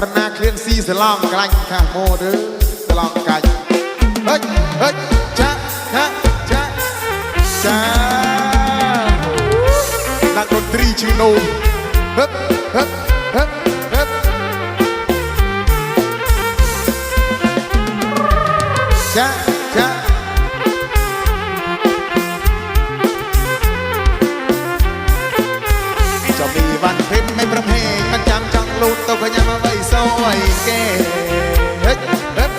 រណាគ្លៀនស៊ីសឡងក្លាញ់ខាម៉ូដឺសឡងកាច់ហិចហិចចាចាចាចាដាក់តន្ត្រីឈឺនោមហឹបហឹបហឹបហឹបចាចាจ គេហិចរឹប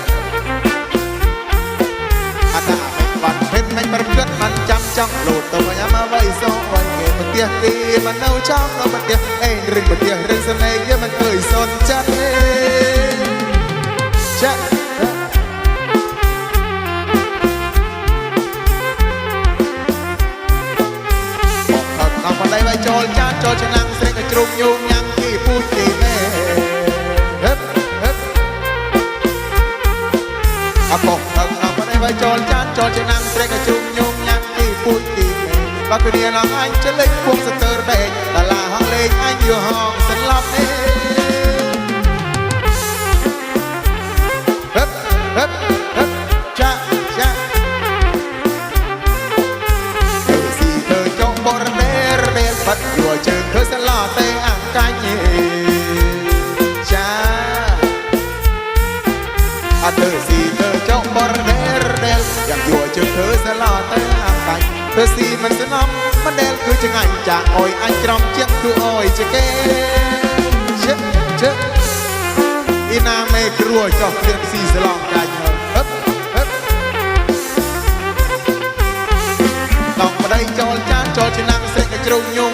អត់ដាក់មិនបាត់ពេញមិនប្រព្រឹត្តមិនចាំចង់លោតទៅញ៉ាំអ្វីសូវគេប្រទេសទីមិននៅចង់នៅប្រទេសអេងរឹងប្រទេសរឹងស្នេហ៍យើងមិនអើយសនចិត្តទេចាក់ចូលចានចូលឆ្នាំ កុកហឹងហឹងតែវាចូលចានចូលឆ្នាំងព្រែកជុំញោមញ៉ាំពីពួយពីបាក់គ្នាឡងអញចលេចគួងសតើដេកតាឡាហងលេងអញយូហងសន្លប់ទេហឹបហឹបហឹបចាចាទៅស៊ីទៅចុងបរណេរពេលបាត់យួរជើងធ្វើសន្លោទេអង្កាញ់ ចង់បរដេរដេលយ៉ាងយួរជើងធ្វើសាឡាទៅអាកាញ់ពេលស៊ីមិនស្នំមិនដែលគឺចងាញ់ចាអុយអញក្រំជាទូអុយជាគេជិះជិះអ៊ីណាមេគ្រួចោះព្រៀងស៊ីសាឡងកាញ់ហឹបហឹបដល់ប្តីចូលចានចូលឆ្នាំងសេចក្ដីជ្រុំញង